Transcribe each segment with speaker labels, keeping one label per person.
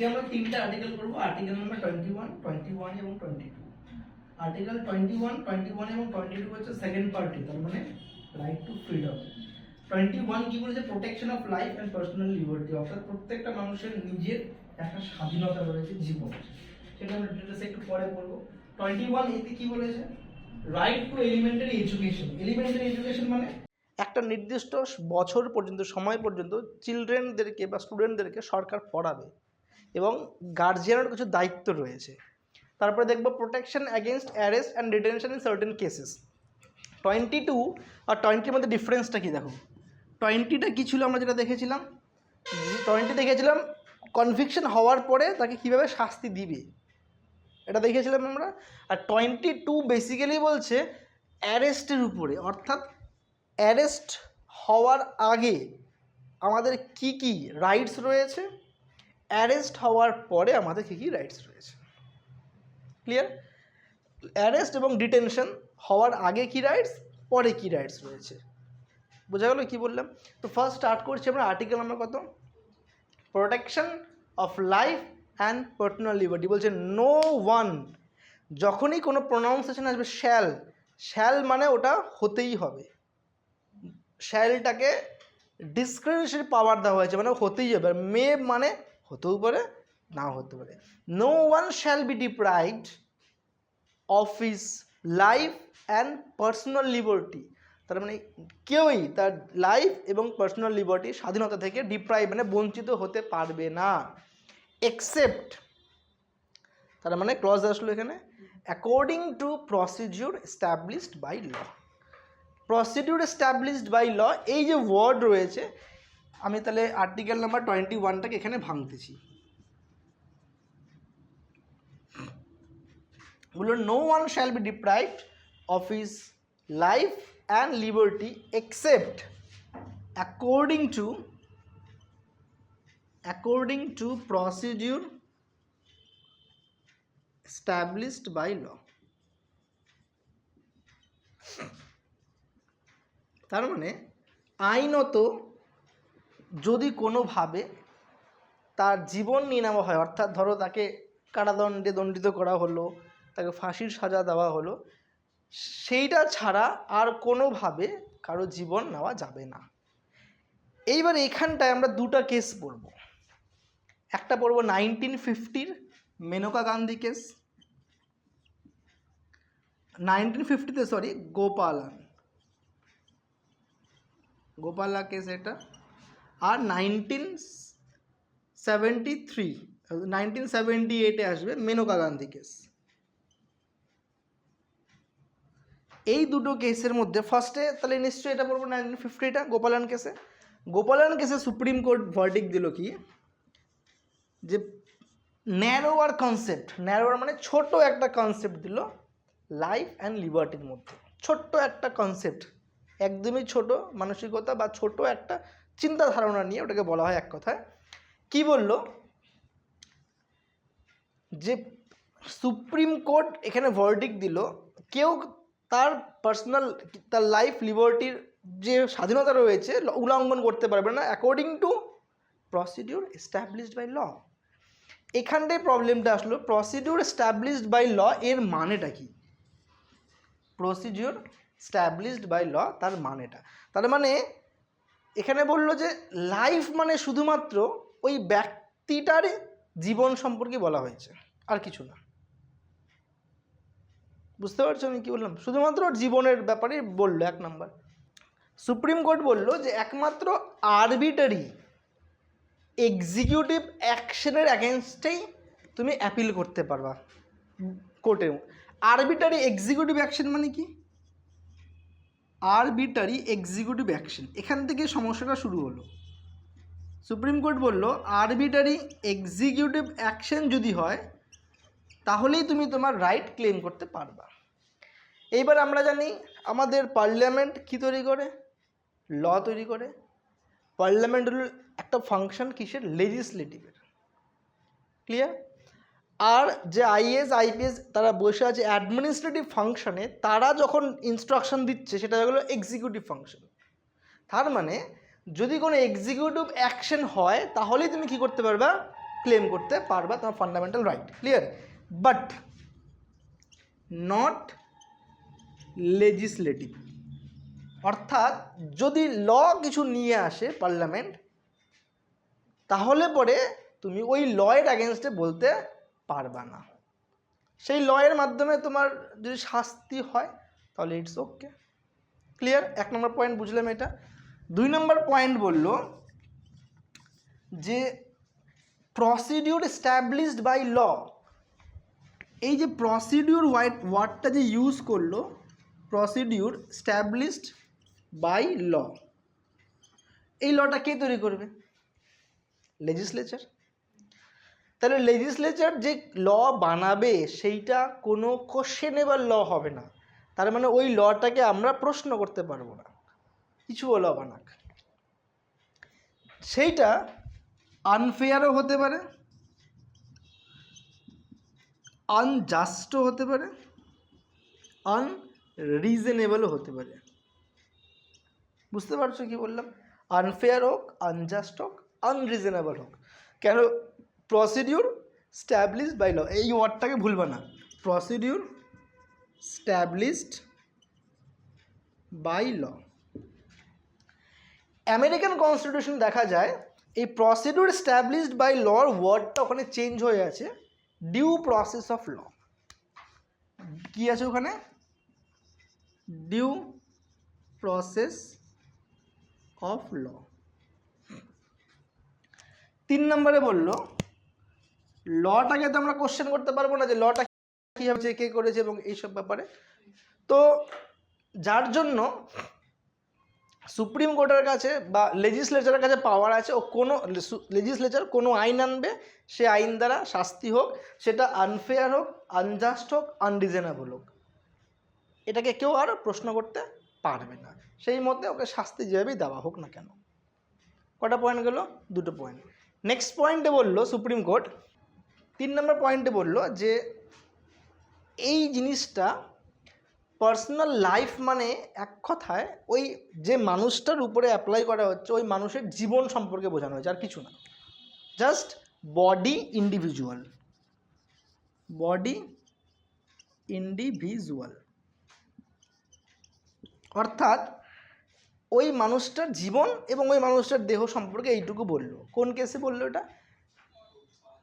Speaker 1: আজকে আমরা তিনটা আর্টিকেল করব article number twenty one twenty one এবং twenty two article twenty one twenty one এবং টোয়েন্টি টু হচ্ছে সেকেন্ড পার্টি তার মানে right to freedom twenty one কি বলেছে? Protection of life and personal liberty অর্থাৎ প্রত্যেকটা মানুষের নিজের একটা স্বাধীনতা রয়েছে জীবন। সেটা আমরা ডিটেলসে একটু পরে পড়ব টোয়েন্টি ওয়ান এতে কি বলেছে? Right to elementary education elementary education মানে একটা নির্দিষ্ট বছর পর্যন্ত, সময় পর্যন্ত চিলড্রেনদেরকে বা স্টুডেন্টদেরকে সরকার পড়াবে। এবং গার্জিয়ানের কিছু দায়িত্ব রয়েছে। তারপরে দেখব protection against arrest and detention in certain cases twenty two আর টোয়েন্টির মধ্যে ডিফারেন্সটা কী দেখো? টোয়েন্টিটা কী ছিল আমরা যেটা দেখেছিলাম? টোয়েন্টি দেখেছিলাম কনভিকশন হওয়ার পরে তাকে কীভাবে শাস্তি দিবে। এটা দেখেছিলাম আমরা। আর টোয়েন্টি টু বেসিক্যালি বলছে অ্যারেস্টের উপরে। অর্থাৎ অ্যারেস্ট হওয়ার আগে আমাদের কি কি রাইটস রয়েছে? অ্যারেস্ট হওয়ার পরে আমাদের কী কী রাইটস রয়েছে? ক্লিয়ার অ্যারেস্ট এবং ডিটেনশন হওয়ার আগে কী রাইটস পরে কী রাইটস রয়েছে? বোঝা গেল কী বললাম? তো ফার্স্ট স্টার্ট করছি আমরা আর্টিকেল নাম্বার কত? Protection of life and personal liberty বলছে নো ওয়ান যখনই কোনো প্রোনাউন্সিয়েশন আসবে শ্যাল শ্যাল মানে ওটা হতেই হবে। শ্যালটাকে ডিসক্রিমিনেশন পাওয়ার দেওয়া হয়েছে মানে হতেই হবে। আর মে মানে হতেও পারে, নাও হতে পারে। No one shall be deprived of his life and personal liberty তার মানে কেউই তার লাইফ এবং পার্সোনাল লিবার্টি স্বাধীনতা থেকে ডিপ্রাইভ মানে বঞ্চিত হতে পারবে না। এক্সেপ্ট তার মানে ক্লজ আসলো এখানে according to procedure established by law procedure established by law এই যে ওয়ার্ড রয়েছে আমি তাহলে আর্টিকেল নাম্বার টোয়েন্টি ওয়ানটাকে এখানে ভাঙতেছি। বলল no one shall be deprived of his life and liberty except according to according to procedure established by law. তার মানে আইনত যদি কোনোভাবে তার জীবন নিয়ে নেওয়া হয়, অর্থাৎ ধরো তাকে কারাদণ্ডে দণ্ডিত করা হলো, তাকে ফাঁসির সাজা দেওয়া হলো, সেইটা ছাড়া আর কোনোভাবে কারও জীবন নেওয়া যাবে না। এইবার এখানটায় আমরা দুটো কেস পড়ব একটা পড়ব নাইনটিন ফিফটির মেনকা গান্ধী কেস নাইনটিন ফিফটিতে সরি গোপালন। গোপালা কেস এটা। আর nineteen seventy three nineteen seventy এইটে আসবে মেনকা গান্ধী কেস এই দুটো কেসের মধ্যে ফার্স্টে তাহলে নিশ্চয়ই এটা পড়ব নাইনটিন ফিফটিটা গোপালন কেসে গোপালন কেসে সুপ্রিম কোর্ট ভার্ডিক দিল কি? যে ন্যারোয়ার কনসেপ্ট ন্যারোয়ার মানে ছোট একটা কনসেপ্ট দিল লাইফ অ্যান্ড লিবার্টির মধ্যে। ছোট্ট একটা কনসেপ্ট একদমই ছোট মানসিকতা বা ছোট একটা চিন্তা ধারণা নিয়ে ওটাকে বলা হয় এক কথায়। কি বলল? যে সুপ্রিম কোর্ট এখানে ভার্ডিক দিল, কেউ তার পার্সোনাল তার লাইফ লিবার্টির যে স্বাধীনতা রয়েছে, উল্লঙ্ঘন করতে পারবে না according to procedure established by law এখানটায় প্রবলেমটা আসলো প্রসিডিউর এস্টাবলিশড বাই ল এর মানেটা কি? প্রসিডিউর স্ট্যাবলিশড বাই ল তার মানেটা। তার মানে এখানে বলল যে লাইফ মানে শুধুমাত্র ওই ব্যক্তিটার জীবন সম্পর্কে বলা হয়েছে, আর কিছু না। বুঝতে পারছ আমি কি বললাম? শুধুমাত্র জীবনের ব্যাপারে বলল, এক নাম্বার। সুপ্রিম কোর্ট বলল যে, একমাত্র আরবিটারি এক্সিকিউটিভ অ্যাকশনের অ্যাগেনস্টেই তুমি অ্যাপিল করতে পারবা। কোর্টে আরবিটারি এক্সিকিউটিভ অ্যাকশন মানে কি? আরবিটারি এক্সিকিউটিভ অ্যাকশন এখান থেকে সমস্যাটা শুরু হলো। সুপ্রিম কোর্ট বলল আরবিটারি এক্সিকিউটিভ অ্যাকশন যদি হয়, তাহলেই তুমি তোমার রাইট ক্লেম করতে পারবা। এইবার আমরা জানি, আমাদের পার্লামেন্ট কী তৈরি করে? ল তৈরি করে। পার্লামেন্ট হল একটা ফাংশন কিসের? লেজিসলেটিভের ক্লিয়ার আর যে আইএস আইপিএস তারা বসে আছে অ্যাডমিনিস্ট্রেটিভ ফাংশনে তারা যখন ইনস্ট্রাকশন দিচ্ছে, সেটা হলো এক্সিকিউটিভ ফাংশন তার মানে যদি কোনো এক্সিকিউটিভ অ্যাকশন হয়, তাহলেই তুমি কি করতে পারবা? ক্লেম করতে পারবা তোমার fundamental right clear but not legislative অর্থাৎ যদি ল কিছু নিয়ে আসে পার্লামেন্ট তাহলে পরে তুমি ওই লয়ের অ্যাগেনস্টে বলতে পারবা না। সেই লয়ের মাধ্যমে তোমার যদি শাস্তি হয়, তাহলে ইটস ওকে ক্লিয়ার এক নম্বর পয়েন্ট বুঝলাম এটা। দুই নম্বর পয়েন্ট বলল যে প্রসিডিউর স্ট্যাবলিশড বাই ল এই যে প্রসিডিউর ওয়াইট ওয়ার্ডটা যে ইউজ করল প্রসিডিউর স্ট্যাবলিশড বাই ল এই লটা কে তৈরি করবে? লেজিসলেচার তাহলে লেজিসলেচার যে ল বানাবে, সেইটা কোনো কোশ্চেনেবল ল হবে না। তার মানে ওই লটাকে আমরা প্রশ্ন করতে পারব না। কিছু ল বানাক। সেইটা আনফেয়ারও হতে পারে আনজাস্টও হতে পারে আনরিজনেবলও হতে পারে। বুঝতে পারছ কি বললাম? আনফেয়ার হোক আনজাস্ট হোক আনরিজনেবল হোক। কেন প্রসিডিউর স্ট্যাবলিশড বাই ল, এই ওয়ার্ডটাকে ভুলবা না। Procedure established by law. American constitution দেখা যায়, এই প্রসিডিউর স্ট্যাবলিশড বাই লর ওয়ার্ডটা ওখানে চেঞ্জ হয়ে আছে, ডিউ প্রসেস অফ ল। কি আছে ওখানে? Due process of law. তিন নম্বরে বলল লটাকে তো আমরা কোশ্চেন করতে পারব না যে লটা কী হয়েছে কে করেছে এবং এইসব ব্যাপারে। তো যার জন্য সুপ্রিম কোর্টের কাছে বা লেজিসলেচারের কাছে পাওয়ার আছে, ও কোনো লেজিসলেচার কোনো আইন আনবে, সে আইন দ্বারা শাস্তি হোক, সেটা আনফেয়ার হোক আনজাস্ট হোক আনরিজনেবল হোক। এটাকে কেউ আর প্রশ্ন করতে পারবে না। সেই মতে ওকে শাস্তি যেভাবেই দেওয়া হোক না কেন। কটা পয়েন্ট গেল? দুটো পয়েন্ট নেক্সট পয়েন্টে বলল সুপ্রিম কোর্ট তিন নম্বর পয়েন্টে বলল যে এই জিনিসটা পার্সোনাল লাইফ মানে এক কথায় ওই যে মানুষটার উপরে অ্যাপ্লাই করা হচ্ছে, ওই মানুষের জীবন সম্পর্কে বোঝানো হয়েছে, আর কিছু না। Just body individual body individual অর্থাৎ ওই মানুষটার জীবন এবং ওই মানুষটার দেহ সম্পর্কে এইটুকু বলল। কোন কেসে বলল এটা?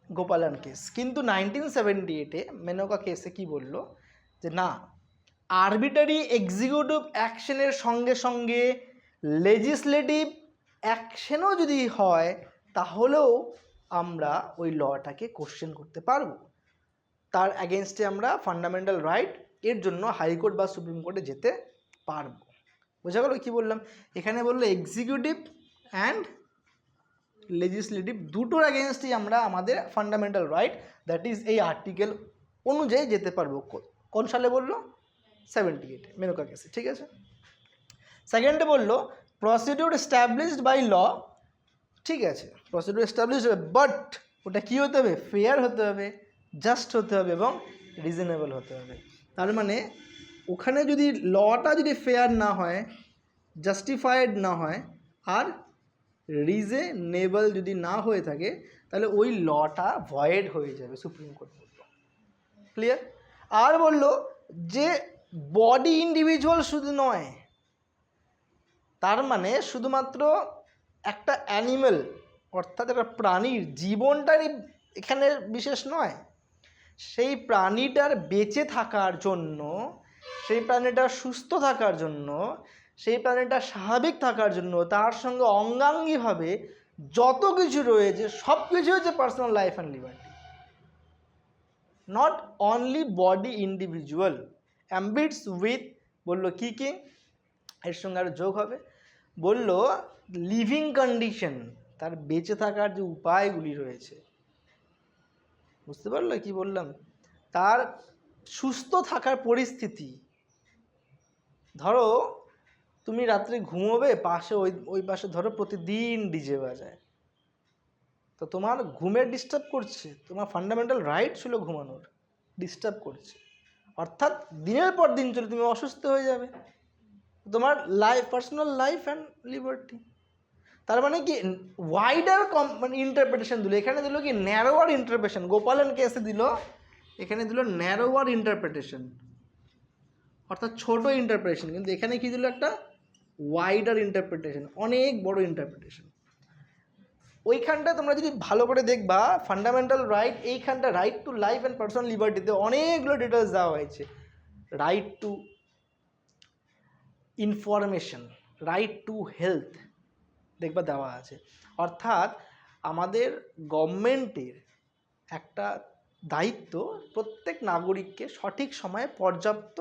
Speaker 1: গোপালন কেস কিন্তু নাইনটিন সেভেন্টি এইটে মেনকা কেসে কি বলল? যে না আরবিটারি এক্সিকিউটিভ অ্যাকশনের সঙ্গে সঙ্গে লেজিসলেটিভ অ্যাকশনও যদি হয়, তাহলেও আমরা ওই লটাকে কোশ্চেন করতে পারব। তার অ্যাগেনস্টে আমরা ফান্ডামেন্টাল রাইট এর জন্য হাইকোর্ট বা সুপ্রিম কোর্টে যেতে পারব। বোঝা গেল কী বললাম? এখানে বলল এক্সিকিউটিভ অ্যান্ড লেজিসলেটিভ দুটোর অ্যাগেনস্টেই আমরা আমাদের ফান্ডামেন্টাল রাইট দ্যাট ইজ এই আর্টিকেল অনুযায়ী যেতে পারব। কোন সালে বলল? সেভেন্টি এইট মেনকা কেসে, ঠিক আছে? সেকেন্ডে বলল প্রসিডিউর এস্টাবলিশড বাই ল ঠিক আছে প্রসিডিউর এস্টাবলিশ হবে বাট ওটা কী হতে হবে? ফেয়ার হতে হবে জাস্ট হতে হবে এবং রিজনেবল হতে হবে। তার মানে ওখানে যদি লটা যদি ফেয়ার না হয় জাস্টিফাইড না হয়, আর রিজনেবল যদি না হয়ে থাকে, তাহলে ওই লটা ভয়েড হয়ে যাবে সুপ্রিম কোর্ট বলল। ক্লিয়ার আর বলল যে বডি ইন্ডিভিজুয়াল শুধু নয়, তার মানে শুধুমাত্র একটা অ্যানিমেল অর্থাৎ একটা প্রাণীর জীবনটারই এখানে বিশেষ নয়, সেই প্রাণীটার বেঁচে থাকার জন্য, সেই প্রাণীটার সুস্থ থাকার জন্য সেই প্রাণীটা স্বাভাবিক থাকার জন্য তার সঙ্গে অঙ্গাঙ্গিভাবে যত কিছু রয়েছে, সব কিছু হচ্ছে personal life and liberty not only body individual ambits with বলল কী কী? এর সঙ্গে আরও যোগ হবে। বলল লিভিং কন্ডিশন তার বেঁচে থাকার যে উপায়গুলি রয়েছে। বুঝতে পারল কি বললাম? তার সুস্থ থাকার পরিস্থিতি। ধরো তুমি রাত্রে ঘুমোবে, পাশে ওই ওই পাশে ধরো প্রতিদিন ডিজে বাজায়। তো তোমার ঘুমের ডিস্টার্ব করছে, তোমার ফান্ডামেন্টাল রাইট ছিল ঘুমানোর ডিস্টার্ব করছে। অর্থাৎ দিনের পর দিন চলে তুমি অসুস্থ হয়ে যাবে। তোমার life personal life and liberty
Speaker 2: তার মানে কি ওয়াইডার কম মানে ইন্টারপ্রিটেশন দিল। এখানে দিল কি ন্যারোয়ার ইন্টারপ্রিটেশন গোপালন কেসে দিল, এখানে দিল ন্যারোয়ার ইন্টারপ্রিটেশন অর্থাৎ ছোট ইন্টারপ্রিটেশন কিন্তু এখানে কি দিল একটা ওয়াইডার ইন্টারপ্রিটেশন অনেক বড় ইন্টারপ্রিটেশন ওইখানটা তোমরা যদি ভালো করে দেখবা ফান্ডামেন্টাল রাইট এইখানটা right to life and personal লিবার্টিতে অনেকগুলো ডিটেলস দেওয়া হয়েছে। Right to information right to health দেখবা দেওয়া আছে। অর্থাৎ আমাদের গভর্নমেন্টের একটা দায়িত্ব প্রত্যেক নাগরিককে সঠিক সময়ে পর্যাপ্ত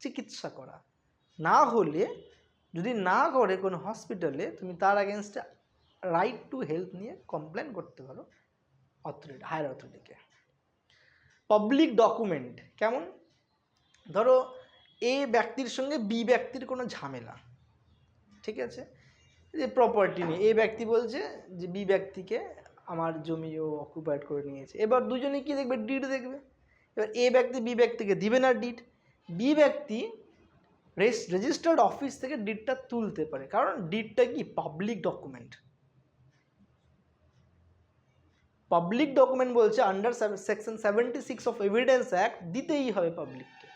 Speaker 2: চিকিৎসা করা। না হলে যদি না করে কোনো হসপিটালে তুমি তার অ্যাগেনস্টে রাইট টু হেলথ নিয়ে কমপ্লেন করতে পারো অথরিটি হায়ার অথরিটিকে পাবলিক ডকুমেন্ট কেমন? ধরো এ ব্যক্তির সঙ্গে বি ব্যক্তির কোনো ঝামেলা, ঠিক আছে? যে প্রপার্টি নিয়ে এ ব্যক্তি বলছে যে বি ব্যক্তিকে আমার জমি ও অকুপাইড করে নিয়েছে। এবার দুজনে কি দেখবে? ডিড দেখবে। এবার এ ব্যক্তি বি ব্যক্তিকে দিবে না ডিড বি ব্যক্তি রেজিস্টার্ড অফিস থেকে ডিডটা তুলতে পারে। কারণ ডিটটা কি? পাবলিক ডকুমেন্ট পাবলিক ডকুমেন্ট বলছে under section seventy six of evidence act দিতেই হবে পাবলিককে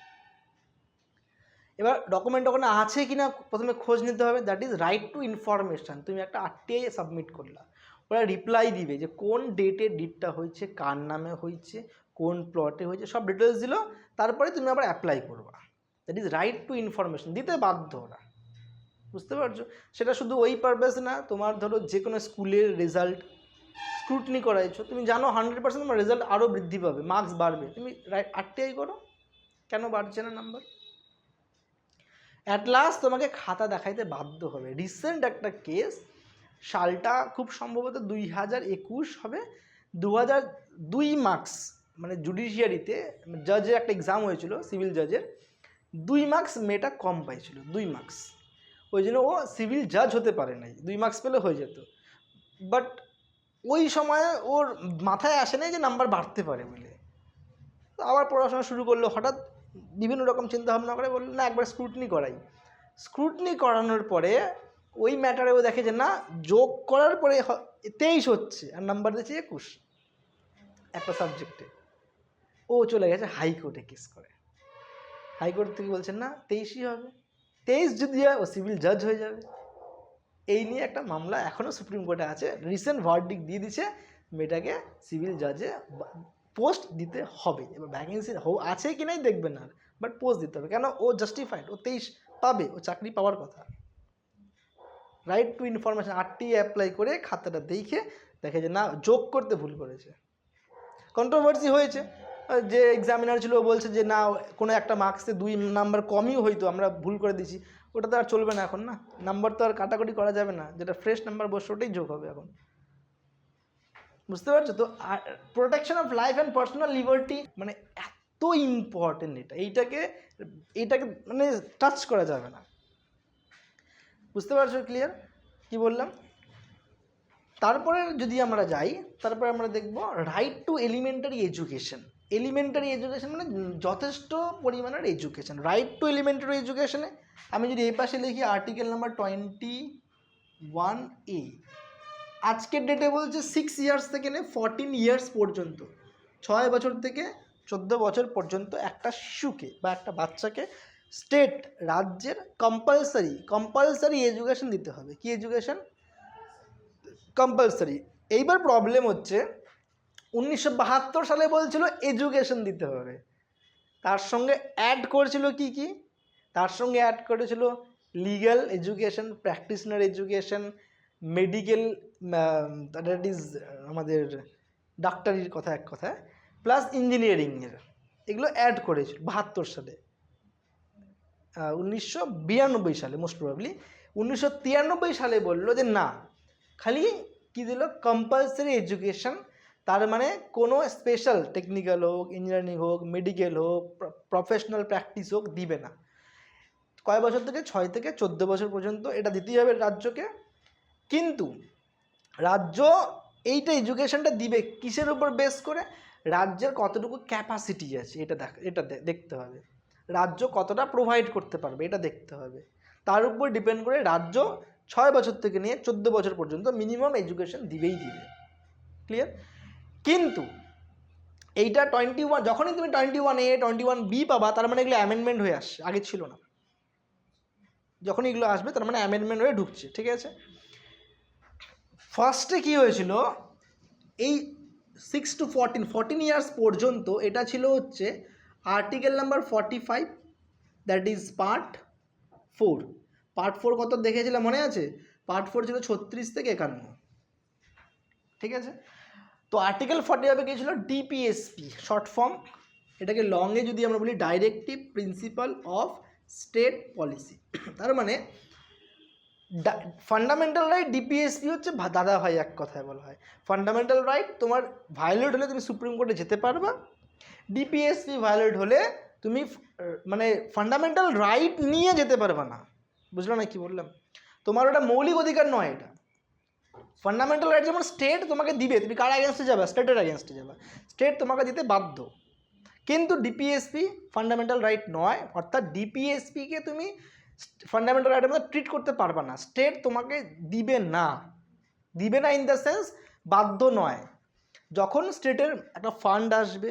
Speaker 2: এবার ডকুমেন্ট ওখানে আছে কি না প্রথমে খোঁজ নিতে হবে। That is right to information তুমি একটা আরটিআই সাবমিট করলা। ওরা রিপ্লাই দিবে যে কোন ডেটে ডিটটা হয়েছে, কার নামে হয়েছে, কোন প্লটে হয়েছে, সব ডিটেলস দিল। তারপরে তুমি আবার অ্যাপ্লাই করবা। That is right to information দিতে বাধ্য ওরা বুঝতে পারছ? সেটা শুধু ওই পারপাস না, তোমার ধরো যে কোনো স্কুলের রেজাল্ট স্ক্রুটনি করাইছো, তুমি জানো হান্ড্রেড পার্সেন্ট তোমার রেজাল্ট আরও বৃদ্ধি পাবে মার্কস বাড়বে। তুমি রাইট আরটিআই করো। কেন বাড়ছে না নাম্বার অ্যাট লাস্ট তোমাকে খাতা দেখাইতে বাধ্য হবে। রিসেন্ট একটা কেস সালটা খুব সম্ভবত দুই হাজার একুশ হবে। দু হাজার দুই মার্কস মানে জুডিশিয়ারিতে জজের একটা এক্সাম হয়েছিল সিভিল জাজের দুই মার্কস মেয়েটা কম পাইছিল, দুই মার্কস ওই জন্য ও সিভিল জাজ হতে পারে নাই, দুই মার্কস পেলে হয়ে যেত। বাট ওই সময়ে ওর মাথায় আসে নাই যে নাম্বার বাড়তে পারে বলে। তো আবার পড়াশোনা শুরু করল, হঠাৎ বিভিন্ন রকম চিন্তা ভাবনা করে বলল, না, একবার স্ক্রুটনি করাই। স্ক্রুটনি করানোর পরে ওই ম্যাটারে ও দেখে যে, না, যোগ করার পরে তেইশ হচ্ছে, আর নাম্বার দিচ্ছে একুশ। একটা সাবজেক্টে ও চলে গেছে হাইকোর্টে কেস করে। হাইকোর্ট থেকে বলছেন, না, তেইশই হবে। তেইশ যদি হয়, ও সিভিল জাজ হয়ে যাবে। এই নিয়ে একটা মামলা এখনও সুপ্রিম কোর্টে আছে। রিসেন্ট ভার্ডিক দিয়ে দিছে মেয়েটাকে সিভিল জাজে পোস্ট দিতে হবে। এবার ভ্যাকেন্সি আছে কি নাই দেখবেন না বাট পোস্ট দিতে হবে। কেন? ও জাস্টিফাইড ও তেইশ পাবে, ও চাকরি পাওয়ার কথা। Right to information RTI apply করে খাতাটা দেখে দেখে যে, না, যোগ করতে ভুল করেছে। কন্ট্রোভার্সি হয়েছে। যে এক্সামিনার ছিল, ও বলছে যে, না, কোনো একটা মার্কসে দুই নাম্বার কমই হইতো, আমরা ভুল করে দিছি ওটা তো আর চলবে না এখন, না? নাম্বার তো আর কাটাকুটি করা যাবে না, যেটা ফ্রেশ নাম্বার বসে ওটাই যোগ হবে এখন। বুঝতে পারছ? তো protection of life and personal liberty মানে এত ইম্পর্টেন্ট এটা। এইটাকে এইটাকে মানে টাচ করা যাবে না। বুঝতে পারছ ক্লিয়ার কি বললাম? তারপরে যদি আমরা যাই, তারপরে আমরা দেখব right to elementary education elementary education মানে যথেষ্ট পরিমাণের এডুকেশন রাইট টু এলিমেন্টারি এডুকেশনে আমি যদি এই পাশে লিখি article number twenty one A আজকের ডেটে বলছে সিক্স ইয়ার্স থেকে নে ফরটিন ইয়ার্স পর্যন্ত। ছয় বছর থেকে চোদ্দ বছর পর্যন্ত একটা শিশুকে বা একটা বাচ্চাকে স্টেট রাজ্যের কম্পালসারি কম্পালসারি এডুকেশন দিতে হবে। কি এডুকেশন কম্পালসারি এইবার প্রবলেম হচ্ছে উনিশশো বাহাত্তর সালে বলছিল এডুকেশন দিতে হবে। তার সঙ্গে অ্যাড করেছিল কি কি? তার সঙ্গে অ্যাড করেছিল legal education practitioner education medical that is আমাদের ডাক্তারির কথা এক কথায় প্লাস ইঞ্জিনিয়ারিংয়ের এগুলো অ্যাড করেছিল বাহাত্তর সালে। উনিশশো বিরানব্বই সালে মোস্ট প্রবাবলি উনিশশো তিরানব্বই সালে বলল যে না, খালি কি দিল? কম্পালসারি এডুকেশন তার মানে কোনো স্পেশাল টেকনিক্যাল হোক ইঞ্জিনিয়ারিং হোক মেডিকেল হোক প্রফেশনাল প্র্যাকটিস হোক দিবে না। কয় বছর থেকে? ছয় থেকে চোদ্দ বছর পর্যন্ত এটা দিতেই হবে রাজ্যকে। কিন্তু রাজ্য এইটা এডুকেশনটা দিবে কিসের উপর বেস করে? রাজ্যের কতটুকু ক্যাপাসিটি আছে এটা দেখ, এটা দেখতে হবে। রাজ্য কতটা প্রোভাইড করতে পারবে এটা দেখতে হবে। তার উপর ডিপেন্ড করে রাজ্য ছয় বছর থেকে নিয়ে চোদ্দ বছর পর্যন্ত মিনিমাম এডুকেশন দিবেই দিবে। ক্লিয়ার কিন্তু এইটা টোয়েন্টি ওয়ান যখনই তুমি twenty one A twenty one B পাবা, তার মানে এগুলো অ্যামেন্ডমেন্ট হয়ে আসছে, আগে ছিল না। যখন এগুলো আসবে, তার মানে অ্যামেন্ডমেন্ট হয়ে ঢুকছে, ঠিক আছে? ফার্স্টে কি হয়েছিল? এই six to fourteen fourteen years পর্যন্ত এটা ছিল হচ্ছে article number forty five that is part four part four কত দেখেছিলাম মনে আছে? পার্ট ফোর ছিল ছত্রিশ থেকে একান্ন। ঠিক আছে? তো আর্টিকেল ফর্টি ফাইভে গিয়েছিল ডিপিএসপি শর্ট ফর্ম এটাকে লংয়ে যদি আমরা বলি directive principal of state policy তার মানে ফান্ডামেন্টাল রাইট ডিপিএসপি হচ্ছে দাদা ভাই এক কথায় বলা হয়। ফান্ডামেন্টাল রাইট তোমার ভায়োলেট হলে তুমি সুপ্রিম কোর্টে যেতে পারবা। ডিপিএসপি ভায়োলেট হলে তুমি মানে ফান্ডামেন্টাল রাইট নিয়ে যেতে পারবা না। বুঝলো না কি বললাম? তোমার ওটা মৌলিক অধিকার নয় এটা। ফান্ডামেন্টাল রাইট যেমন স্টেট তোমাকে দিবে, তুমি কার অ্যাগেনস্টে যাবে? স্টেটের অ্যাগেনস্টে যাবে। স্টেট তোমাকে দিতে বাধ্য। কিন্তু ডিপিএসপি ফান্ডামেন্টাল রাইট নয়, অর্থাৎ ডিপিএসপিকে তুমি ফান্ডামেন্টাল রাইটের মধ্যে ট্রিট করতে পারবে না। স্টেট তোমাকে দিবে না। দিবে না ইন দ্য সেন্স বাধ্য নয়। যখন স্টেটের একটা ফান্ড আসবে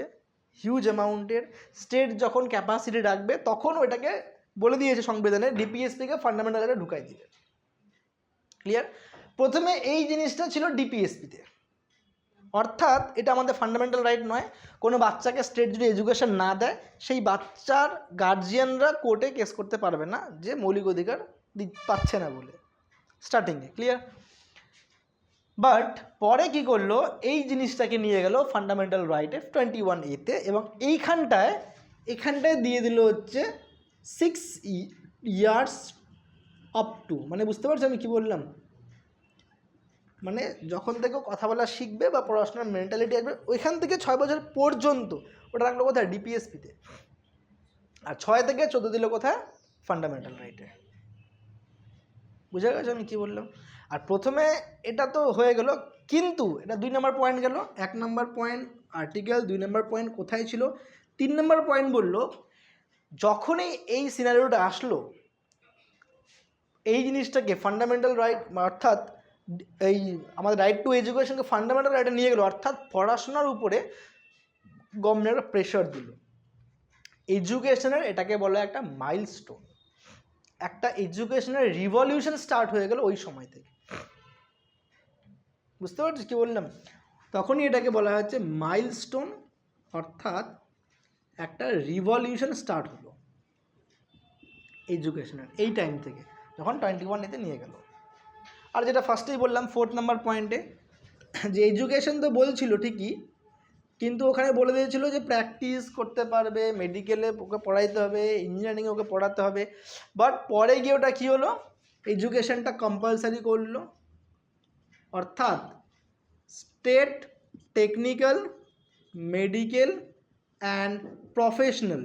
Speaker 2: হিউজ অ্যামাউন্টের স্টেট যখন ক্যাপাসিটি রাখবে, তখন ওইটাকে বলে দিয়েছে সংবিধানে ডিপিএসপিকে ফান্ডামেন্টাল রাইটে ঢুকাই দিবে। ক্লিয়ার প্রথমে এই জিনিসটা ছিল ডিপিএসপিতে অর্থাৎ এটা আমাদের ফান্ডামেন্টাল রাইট নয়। কোনো বাচ্চাকে স্টেট যদি এডুকেশন না দেয়, সেই বাচ্চার গার্জিয়ানরা কোর্টে কেস করতে পারবে না যে মৌলিক অধিকার পাচ্ছে না বলে। স্টার্টিংয়ে ক্লিয়ার বাট পরে কি করল? এই জিনিসটাকে নিয়ে গেল ফান্ডামেন্টাল রাইটে টোয়েন্টি ওয়ান এতে এবং এইখানটায়, এখানটায় দিয়ে দিল হচ্ছে সিক্স ইয়ার্স আপ টু মানে বুঝতে পারছ আমি কি বললাম? মানে যখন থেকে কথা বলা শিখবে বা পড়াশোনার মেন্টালিটি আসবে, ওইখান থেকে ছয় বছর পর্যন্ত ওটা রাখল কোথায়? ডিপিএসপিতে আর ছয় থেকে চোদ্দ দিল কোথায়? ফান্ডামেন্টাল রাইটে বুঝে গেছো আমি কী বললাম? আর প্রথমে এটা তো হয়ে গেল, কিন্তু এটা দুই নম্বর পয়েন্ট গেল। এক নম্বর পয়েন্ট আর্টিকেল দুই নম্বর পয়েন্ট কোথায় ছিল? তিন নম্বর পয়েন্ট বলল, যখনই এই সিনারিওটা আসলো, এই জিনিসটাকে ফান্ডামেন্টাল রাইট অর্থাৎ এই আমাদের রাইট টু এডুকেশনকে ফান্ডামেন্টাল রাইটে নিয়ে গেলো, অর্থাৎ পড়াশোনার উপরে গভর্নমেন্ট প্রেশার দিল। এডুকেশনের এটাকে বলা একটা মাইলস্টোন একটা এডুকেশনের রিভলিউশন স্টার্ট হয়ে গেল ওই সময় থেকে। বুঝতে পারছিস কী বললাম? তখনই এটাকে বলা হচ্ছে মাইলস্টোন অর্থাৎ একটা রিভলিউশন স্টার্ট হলো। এডুকেশনের এই টাইম থেকে, যখন টোয়েন্টি ওয়ান এতে নিয়ে গেল। আর যেটা ফার্স্টেই বললাম ফোর্থ নাম্বার পয়েন্টে যে এডুকেশন তো বলছিল ঠিকই, কিন্তু ওখানে বলে দিয়েছিল যে প্র্যাকটিস করতে পারবে মেডিকেলে ওকে পড়াইতে হবে ইঞ্জিনিয়ারিংয়ে ওকে পড়াতে হবে। বাট পরে গিয়ে ওটা কী হলো? এডুকেশনটা কম্পালসারি করল। অর্থাৎ state technical medical and professional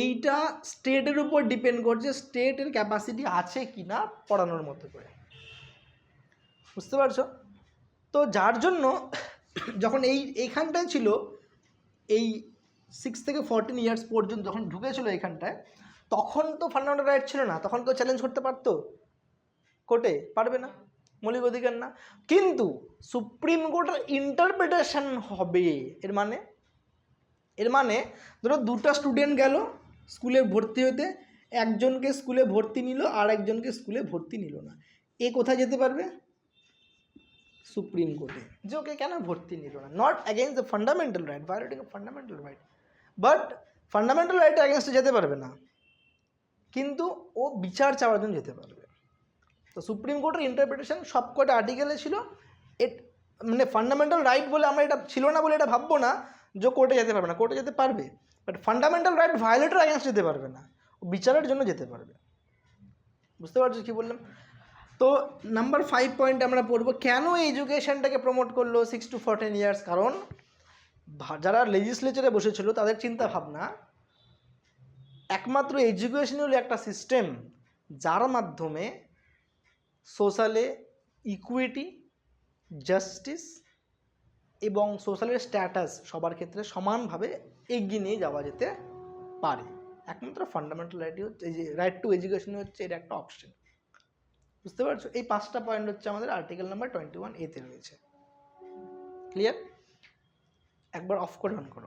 Speaker 2: এইটা স্টেটের উপর ডিপেন্ড করছে স্টেটের ক্যাপাসিটি আছে কি না পড়ানোর মতো করে। বুঝতে পারছ? তো যার জন্য যখন এই, এইখানটায় ছিল, এই সিক্স থেকে ফোরটিন ইয়ার্স পর্যন্ত যখন ঢুকেছিল এইখানটায়, তখন তো ফান্ডামেন্টাল রাইট ছিল না। তখন কেউ চ্যালেঞ্জ করতে পারতো? কোর্টে? পারবে না? মৌলিক অধিকার না? কিন্তু সুপ্রিম কোর্টের ইন্টারপ্রিটেশন হবে। এর মানে? এর মানে ধরো দুটো স্টুডেন্ট গেল স্কুলে ভর্তি হতে। একজনকে স্কুলে ভর্তি নিল আর একজনকে স্কুলে ভর্তি নিল না। এ কোথায় যেতে পারবে? সুপ্রিম কোর্টে যে ওকে কেন ভর্তি নিল না? Not against the fundamental right violating fundamental right but fundamental right অ্যাগেন্স্টে যেতে পারবে না। কিন্তু ও বিচার চাওয়ার জন্য যেতে পারবে। তো সুপ্রিম কোর্টের ইন্টারপ্রিটেশন সবকটা আর্টিকেলে ছিল। এট মানে ফান্ডামেন্টাল রাইট বলে আমরা এটা ছিল না বলে এটা ভাববো না যে কোর্টে যেতে পারবে না। কোর্টে যেতে পারবে। বাট ফান্ডামেন্টাল রাইট ভায়োলেটের অ্যাগেন্স্ট যেতে পারবে না। ও বিচারের জন্য যেতে পারবে। বুঝতে পারছ কী বললাম? তো নাম্বার ফাইভ পয়েন্ট আমরা পড়ব, কেন এডুকেশনটাকে প্রমোট করল সিক্স টু ফোরটিন ইয়ার্স কারণ যারা লেজিসলেচারে বসেছিল তাদের চিন্তা ভাবনা, একমাত্র এডুকেশন হলো একটা সিস্টেম যার মাধ্যমে সোশ্যালে ইকুইটি জাস্টিস এবং সোশ্যালের স্ট্যাটাস সবার ক্ষেত্রে সমানভাবে এগিয়ে নিয়ে যাওয়া যেতে পারে। একমাত্র ফান্ডামেন্টাল রাইটই হচ্ছে, এই যে রাইট টু এডুকেশন হচ্ছে এর একটা অপশন বুঝতে পারছ? এই পাঁচটা পয়েন্ট হচ্ছে আমাদের আর্টিকেল নাম্বার টোয়েন্টি ওয়ান এতে রয়েছে। ক্লিয়ার একবার অফ করে অন করো।